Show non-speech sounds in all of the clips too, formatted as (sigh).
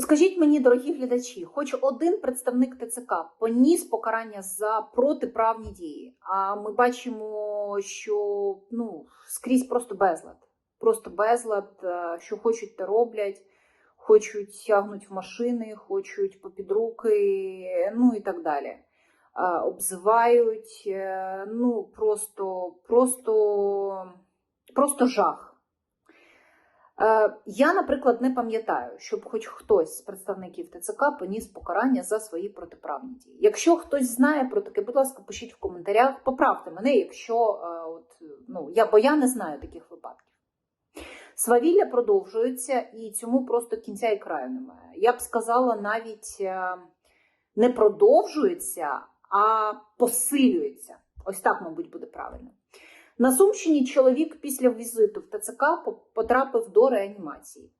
От скажіть мені, дорогі глядачі, хоч один представник ТЦК поніс покарання за протиправні дії, а ми бачимо, що ну, скрізь просто безлад. Просто безлад, е, що хочуть, те роблять, хочуть тягнуть в машини, хочуть попід руки, ну і так далі. Е, Обзивають, е, ну просто, просто, просто жах. Е, Я, наприклад, не пам'ятаю, щоб хоч хтось з представників ТЦК поніс покарання за свої протиправні дії. Якщо хтось знає про таке, будь ласка, пишіть в коментарях, поправте мене, якщо е, от, ну, я, бо я не знаю таких випадків. Свавілля продовжується і цьому просто кінця і краю немає. Я б сказала, навіть е, не продовжується, а посилюється. Ось так, мабуть, буде правильно. На Сумщині чоловік після візиту в ТЦК потрапив до реанімації.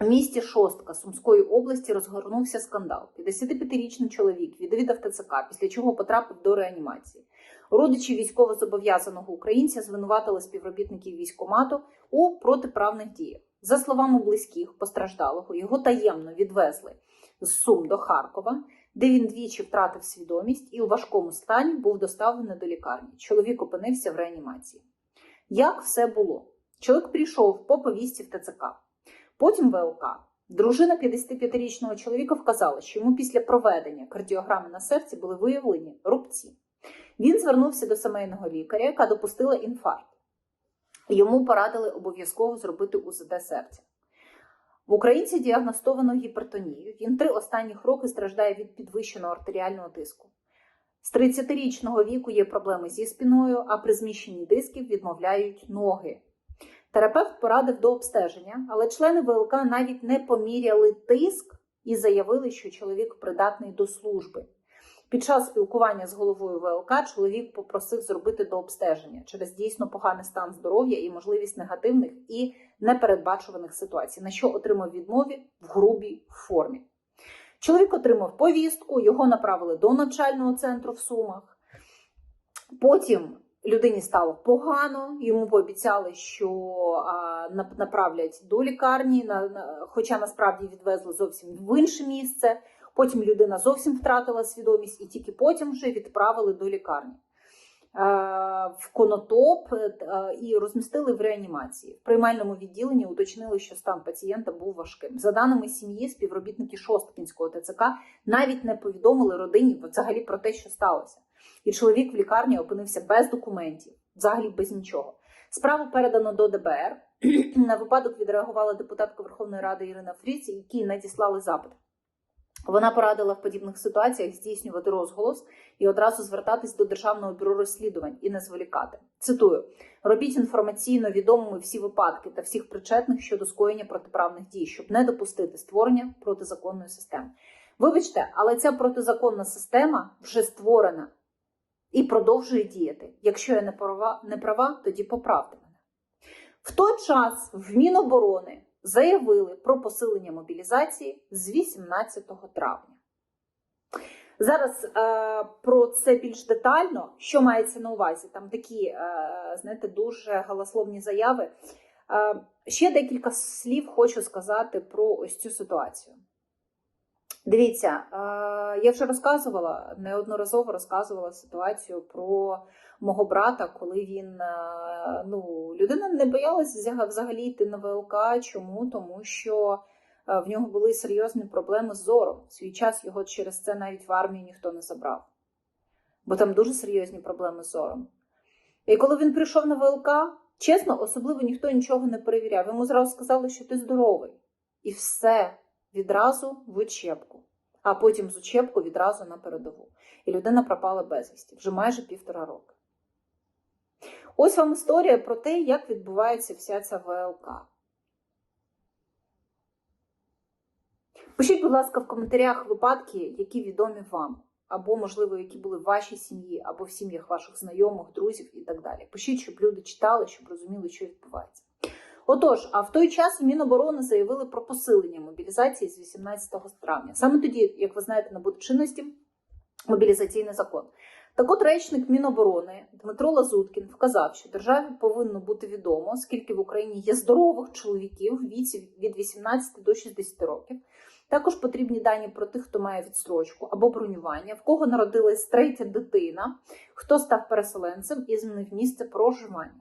У місті Шостка Сумської області розгорнувся скандал. 55-річний чоловік відвідав ТЦК, після чого потрапив до реанімації. Родичі військовозобов'язаного українця звинуватили співробітників військомату у протиправних діях. За словами близьких постраждалого, його таємно відвезли з Сум до Харкова, де він двічі втратив свідомість і у важкому стані був доставлений до лікарні. Чоловік опинився в реанімації. Як все було? Чоловік прийшов по повісті в ТЦК, потім ВЛК. Дружина 55-річного чоловіка вказала, що йому після проведення кардіограми на серці були виявлені рубці. Він звернувся до сімейного лікаря, яка допустила інфаркт. Йому порадили обов'язково зробити УЗД серця. В українці діагностовано гіпертонію. Він три останніх роки страждає від підвищеного артеріального тиску. З 30-річного віку є проблеми зі спіною, а при зміщенні дисків відмовляють ноги. Терапевт порадив до обстеження, але члени ВЛК навіть не поміряли тиск і заявили, що чоловік придатний до служби. Під час спілкування з головою ВЛК чоловік попросив зробити до обстеження через дійсно поганий стан здоров'я і можливість негативних і непередбачуваних ситуацій, на що отримав відмові в грубій формі. Чоловік отримав повістку, його направили до навчального центру в Сумах. Потім людині стало погано, йому пообіцяли, що а, направлять до лікарні, на, на, хоча насправді відвезли зовсім в інше місце. Потім людина зовсім втратила свідомість, і тільки потім вже відправили до лікарні в конотоп і розмістили в реанімації. В приймальному відділенні уточнили, що стан пацієнта був важким. За даними сім'ї, співробітники Шосткінського ТЦК навіть не повідомили родині взагалі про те, що сталося. І чоловік в лікарні опинився без документів, взагалі без нічого. Справу передано до ДБР. (clears throat) На випадок відреагувала депутатка Верховної Ради Ірина Фріц, які надіслали запит. Вона порадила в подібних ситуаціях здійснювати розголос і одразу звертатись до Державного бюро розслідувань і не зволікати. Цитую: робіть інформаційно відомими всі випадки та всіх причетних щодо скоєння протиправних дій, щоб не допустити створення протизаконної системи. Вибачте, але ця протизаконна система вже створена і продовжує діяти. Якщо я не права, не права, тоді поправте мене. В той час в Міноборони заявили про посилення мобілізації з 18 травня. Зараз е, про це більш детально, що мається на увазі, там такі, е, знаєте, дуже галасловні заяви. Е, ще декілька слів хочу сказати про ось цю ситуацію. Дивіться, е, я вже розказувала, неодноразово розказувала ситуацію про мого брата, коли він е, ну, людина не боялася взагалі йти на ВЛК. Чому? Тому що е, в нього були серйозні проблеми з зором. В свій час його через це навіть в армію ніхто не забрав, бо там дуже серйозні проблеми з зором. І коли він прийшов на ВЛК, чесно, особливо ніхто нічого не перевіряв. Йому зразу сказали, що ти здоровий. І все відразу в учебку, а потім з учебку відразу на передову. І людина пропала безвісті вже майже півтора роки. Ось вам історія про те, як відбувається вся ця ВЛК. Пишіть, будь ласка, в коментарях випадки, які відомі вам, або, можливо, які були в вашій сім'ї, або в сім'ях ваших знайомих, друзів і так далі. Пишіть, щоб люди читали, щоб розуміли, що відбувається. Отож, а в той час Міноборони заявили про посилення мобілізації з 18 травня. Саме тоді, як ви знаєте, набуде чинності мобілізаційний закон. Так от речник Міноборони Дмитро Лазуткін вказав, що державі повинно бути відомо, скільки в Україні є здорових чоловіків в віці від 18 до 60 років, Також потрібні дані про тих, хто має відстрочку або бронювання, в кого народилась третя дитина, хто став переселенцем і змінив місце проживання.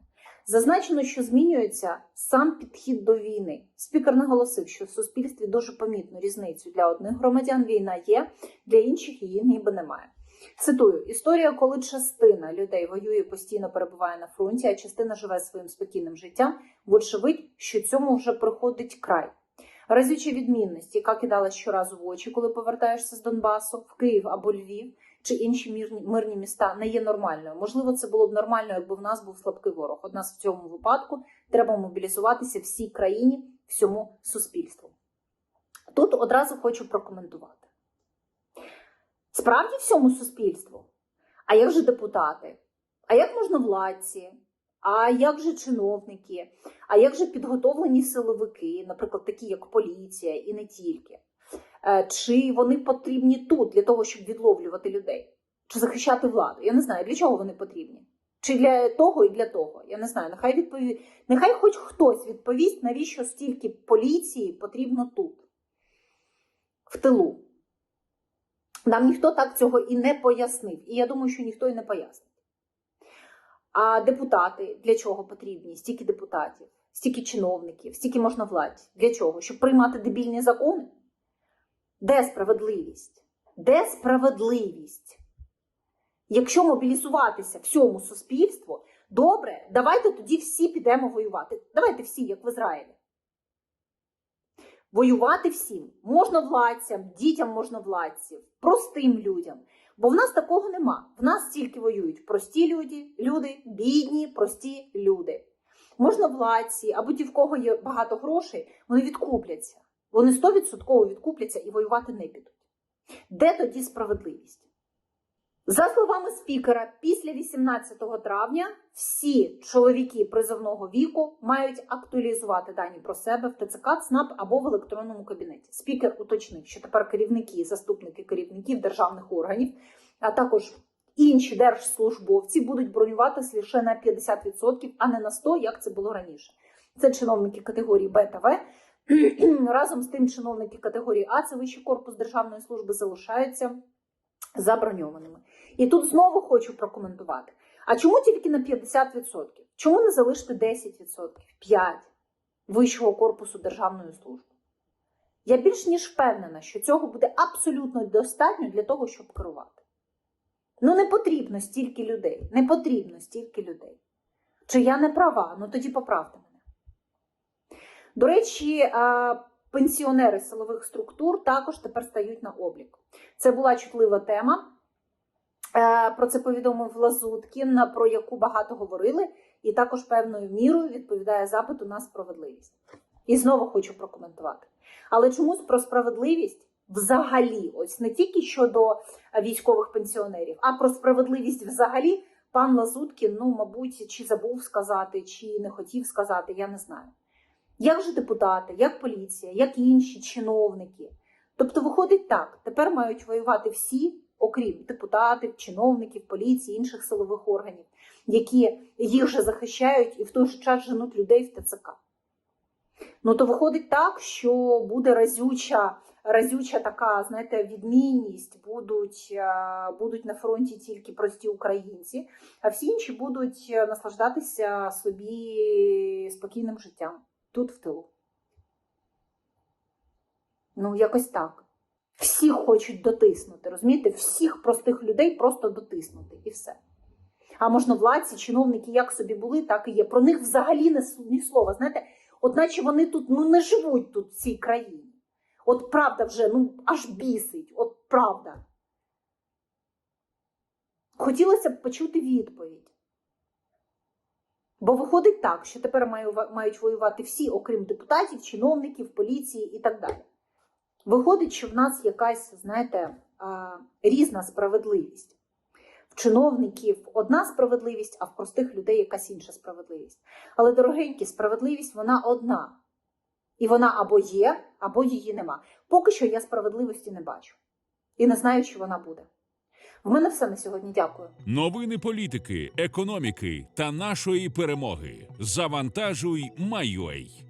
Зазначено, що змінюється сам підхід до війни. Спікер наголосив, що в суспільстві дуже помітну різницю для одних громадян війна є, для інших її ніби немає. Цитую: історія, коли частина людей воює, постійно перебуває на фронті, а частина живе своїм спокійним життям. Вочевидь, що цьому вже приходить край. Разюча відмінність, яка кидала щоразу в очі, коли повертаєшся з Донбасу в Київ або Львів чи інші мирні, мирні міста, не є нормальною. Можливо, це було б нормально, якби в нас був слабкий ворог. Однак в цьому випадку треба мобілізуватися всій країні, всьому суспільству. Тут одразу хочу прокоментувати. Справді всьому суспільству. А як же депутати? А як можновладці? А як же чиновники? А як же підготовлені силовики, наприклад, такі як поліція, і не тільки? Е, Чи вони потрібні тут для того, щоб відловлювати людей? Чи захищати владу? Я не знаю, для чого вони потрібні. Чи для того і для того? Я не знаю. Нехай відпові... Нехай хоч хтось відповість, навіщо стільки поліції потрібно тут, в тилу. Нам ніхто так цього і не пояснив. І я думаю, що ніхто і не пояснить. А депутати для чого потрібні? Стільки депутатів, стільки чиновників, стільки можновладь. Для чого? Щоб приймати дебільні закони? Де справедливість? Де справедливість? Якщо мобілізуватися всьому суспільству, добре, давайте тоді всі підемо воювати. Давайте всі, як в Ізраїлі. Воювати всім, можновладцям, дітям можновладців, простим людям. Бо в нас такого нема. В нас тільки воюють прості люди, люди, бідні, прості люди. Можновладці, або ті, в кого є багато грошей, вони відкупляться. Вони 100% відкупляться і воювати не підуть. Де тоді справедливість? За словами спікера, після 18 травня всі чоловіки призовного віку мають актуалізувати дані про себе в ТЦК, ЦНАП або в електронному кабінеті. Спікер уточнив, що тепер керівники і заступники керівників державних органів, а також інші держслужбовці будуть бронюватися лише на 50%, а не на 100%, як це було раніше. Це чиновники категорії Б та В. (clears throat) Разом з тим, чиновники категорії А, це вищий корпус державної служби, залишаються заброньованими. І тут знову хочу прокоментувати. А чому тільки на 50%? Чому не залишити 10%, 5% вищого корпусу державної служби? Я більш ніж впевнена, що цього буде абсолютно достатньо для того, щоб керувати. Ну, не потрібно стільки людей. Не потрібно стільки людей. Чи я не права? Ну тоді поправте. До речі, пенсіонери силових структур також тепер стають на облік. Це була чутлива тема. Е, Про це повідомив Лазуткін, про яку багато говорили, і також певною мірою відповідає запиту на справедливість. І знову хочу прокоментувати. Але чомусь про справедливість взагалі, ось не тільки щодо військових пенсіонерів, а про справедливість взагалі пан Лазуткін, ну, мабуть, чи забув сказати, чи не хотів сказати, я не знаю. Як же депутати, як поліція, як інші чиновники. Тобто, виходить так: тепер мають воювати всі, окрім депутатів, чиновників, поліції, інших силових органів, які їх же захищають і в той же час женуть людей в ТЦК. Ну то виходить так, що буде разюча, разюча така, знаєте, відмінність, будуть, е, будуть на фронті тільки прості українці, а всі інші будуть е, наслаждатися собі спокійним життям тут в тилу. Ну, якось так. Всіх хочуть дотиснути, розумієте? Всіх простих людей просто дотиснути і все. А можновладці, чиновники як собі були, так і є. Про них взагалі не ні слова. Знаєте, от наче вони тут ну, не живуть тут в цій країні. От правда вже ну аж бісить, от правда. Хотілося б почути відповідь. Бо виходить так, що тепер мають воювати всі, окрім депутатів, чиновників, поліції і так далі. Виходить, що в нас якась, знаєте, різна справедливість. В чиновників одна справедливість, а в простих людей якась інша справедливість. Але, дорогенькі, справедливість вона одна. І вона або є, або її нема. Поки що я справедливості не бачу. І не знаю, чи вона буде. В мене все на сьогодні. Дякую. Новини політики, економіки та нашої перемоги. Завантажуй, майой.